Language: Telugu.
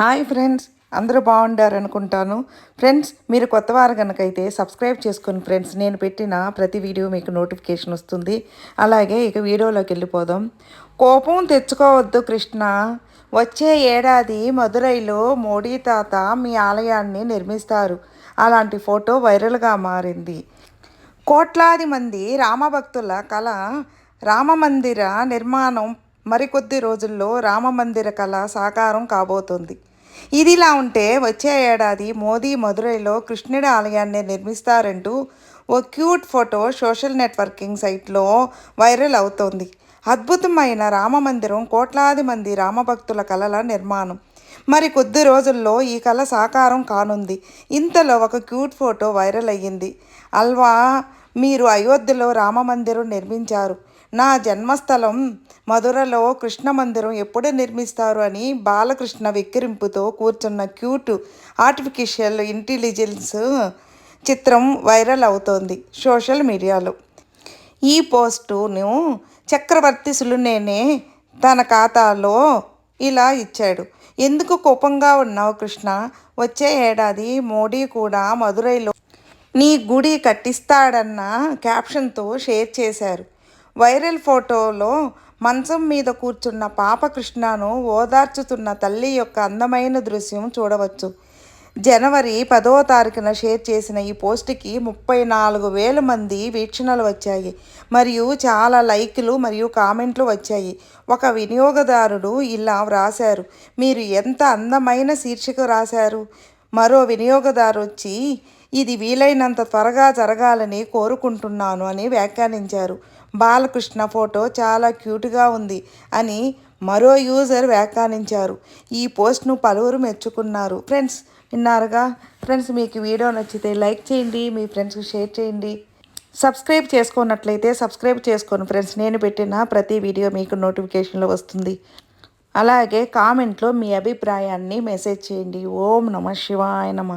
హాయ్ ఫ్రెండ్స్ అందరూ బాగుండారు అనుకుంటాను ఫ్రెండ్స్ మీరు కొత్త వారు కనుకైతే సబ్స్క్రైబ్ చేసుకుని ఫ్రెండ్స్ నేను పెట్టిన ప్రతి వీడియో మీకు నోటిఫికేషన్ వస్తుంది. అలాగే ఇక వీడియోలోకి వెళ్ళిపోదాం. కోపం తెచ్చుకోవద్దు కృష్ణ. వచ్చే ఏడాది మదురైలో మోడీ తాత మీ ఆలయాన్ని నిర్మిస్తారు. అలాంటి ఫోటో వైరల్గా మారింది. కోట్లాది మంది రామభక్తుల కళ రామమందిర నిర్మాణం మరికొద్ది రోజుల్లో రామమందిర కళ సాకారం కాబోతోంది. ఇదిలా ఉంటే వచ్చే ఏడాది మోదీ మదురైలో కృష్ణుడి ఆలయాన్ని నిర్మిస్తారంటూ ఓ క్యూట్ ఫోటో సోషల్ నెట్వర్కింగ్ సైట్లో వైరల్ అవుతోంది. అద్భుతమైన రామమందిరం కోట్లాది మంది రామభక్తుల కళల నిర్మాణం. మరి కొద్ది రోజుల్లో ఈ కళ సాకారం కానుంది. ఇంతలో ఒక క్యూట్ ఫోటో వైరల్ అయ్యింది. అల్వా మీరు అయోధ్యలో రామమందిరం నిర్మించారు. నా జన్మస్థలం మధురలో కృష్ణ మందిరం ఎప్పుడు నిర్మిస్తారు అని బాలకృష్ణ వెక్కిరింపుతో కూర్చున్న క్యూట్ ఆర్టిఫిషియల్ ఇంటెలిజెన్స్ చిత్రం వైరల్ అవుతోంది సోషల్ మీడియాలో. ఈ పోస్టును చక్రవర్తి సులునేనే తన ఖాతాలో ఇలా ఇచ్చాడు. ఎందుకు కోపంగా ఉన్నావు కృష్ణ? వచ్చే ఏడాది మోడీ కూడా మదురైలో నీ గుడి కట్టిస్తాడన్న క్యాప్షన్తో షేర్ చేశారు. వైరల్ ఫోటోలో మంచం మీద కూర్చున్న పాప కృష్ణను ఓదార్చుతున్న తల్లి యొక్క అందమైన దృశ్యం చూడవచ్చు. జనవరి పదవ తారీఖున షేర్ చేసిన ఈ పోస్ట్కి ముప్పై నాలుగు వేల మంది వీక్షణలు వచ్చాయి. మరియు చాలా లైక్లు మరియు కామెంట్లు వచ్చాయి. ఒక వినియోగదారుడు ఇలా వ్రాశారు మీరు ఎంత అందమైన శీర్షిక రాశారు? మరో వినియోగదారు వచ్చి ఇది వీలైనంత త్వరగా జరగాలని కోరుకుంటున్నాను అని వ్యాఖ్యానించారు. బాలకృష్ణ ఫోటో చాలా క్యూట్గా ఉంది అని మరో యూజర్ వ్యాఖ్యానించారు. ఈ పోస్ట్ను పలువురు మెచ్చుకున్నారు. ఫ్రెండ్స్ విన్నారుగా? ఫ్రెండ్స్ మీకు వీడియో నచ్చితే లైక్ చేయండి మీ ఫ్రెండ్స్కి షేర్ చేయండి. సబ్స్క్రైబ్ చేసుకున్నట్లయితే సబ్స్క్రైబ్ చేసుకోండి. ఫ్రెండ్స్ నేను పెట్టిన ప్రతి వీడియో మీకు నోటిఫికేషన్లో వస్తుంది. అలాగే కామెంట్లో మీ అభిప్రాయాన్ని మెసేజ్ చేయండి. ఓం నమ శివాయ నమ.